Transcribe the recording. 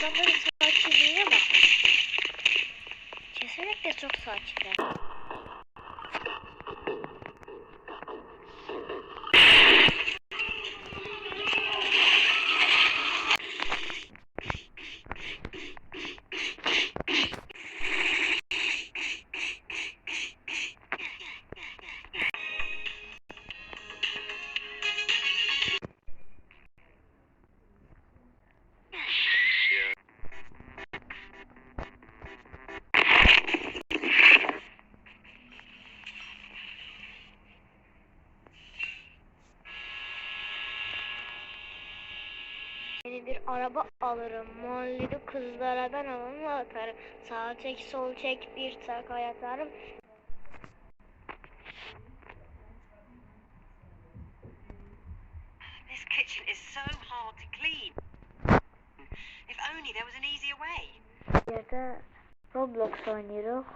adamların saçı değil ama kesinlikle çok saçlar. Yeni bir araba alırım. Mahallede kızlara ben alanı atarım. Sağ çek sol çek bir tak atarım. This kitchen is so hard to clean. If only there was an easier way. Yerde Roblox oynuyoruz.